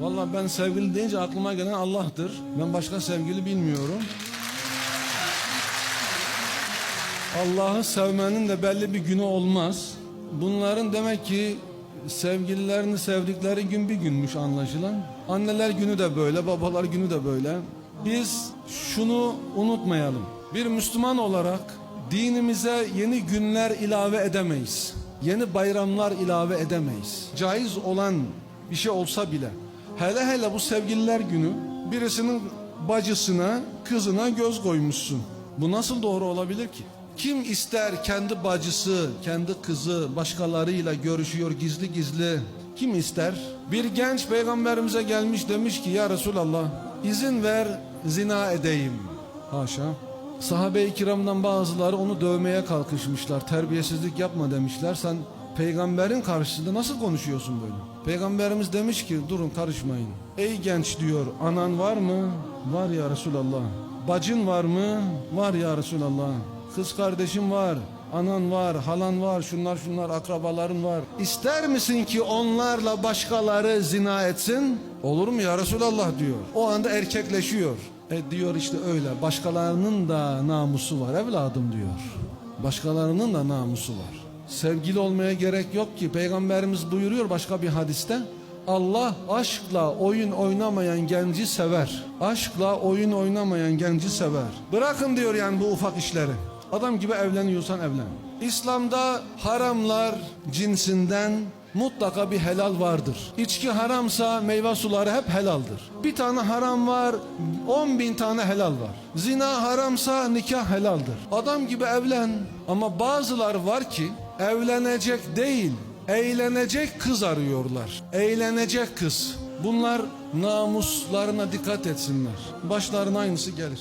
Vallahi ben sevgili deyince aklıma gelen Allah'tır. Ben başka sevgili bilmiyorum. Allah'ı sevmenin de belli bir günü olmaz. Bunların demek ki sevgililerini sevdikleri gün bir günmüş anlaşılan. Anneler günü de böyle, babalar günü de böyle. Biz şunu unutmayalım. Bir Müslüman olarak dinimize yeni günler ilave edemeyiz. Yeni bayramlar ilave edemeyiz. Caiz olan bir şey olsa bile hele hele bu sevgililer günü birisinin bacısına, kızına göz koymuşsun. Bu nasıl doğru olabilir ki? Kim ister kendi bacısı, kendi kızı başkalarıyla görüşüyor gizli gizli? Kim ister? Bir genç peygamberimize gelmiş demiş ki ya Resulallah izin ver zina edeyim. Haşa. Sahabe-i kiramdan bazıları onu dövmeye kalkışmışlar. Terbiyesizlik yapma demişler. Sen peygamberin karşısında nasıl konuşuyorsun böyle? Peygamberimiz demiş ki durun karışmayın. Ey genç diyor anan var mı? Var ya Resulallah. Bacın var mı? Var ya Resulallah. Kız kardeşim var. Anan var, halan var, şunlar şunlar akrabaların var. İster misin ki onlarla başkaları zina etsin? Olur mu ya Resulallah diyor. O anda erkekleşiyor. E diyor işte öyle. Başkalarının da namusu var evladım diyor. Başkalarının da namusu var. Sevgili olmaya gerek yok ki. Peygamberimiz buyuruyor başka bir hadiste. Allah aşkla oyun oynamayan genci sever. Aşkla oyun oynamayan genci sever. Bırakın diyor yani bu ufak işleri. Adam gibi evleniyorsan evlen. İslam'da haramlar cinsinden mutlaka bir helal vardır. İçki haramsa meyve suları hep helaldir. Bir tane haram var, on bin tane helal var. Zina haramsa nikah helaldir. Adam gibi evlen. Ama bazılar var ki evlenecek değil, eğlenecek kız arıyorlar. Eğlenecek kız. Bunlar namuslarına dikkat etsinler. Başlarına aynısı gelir.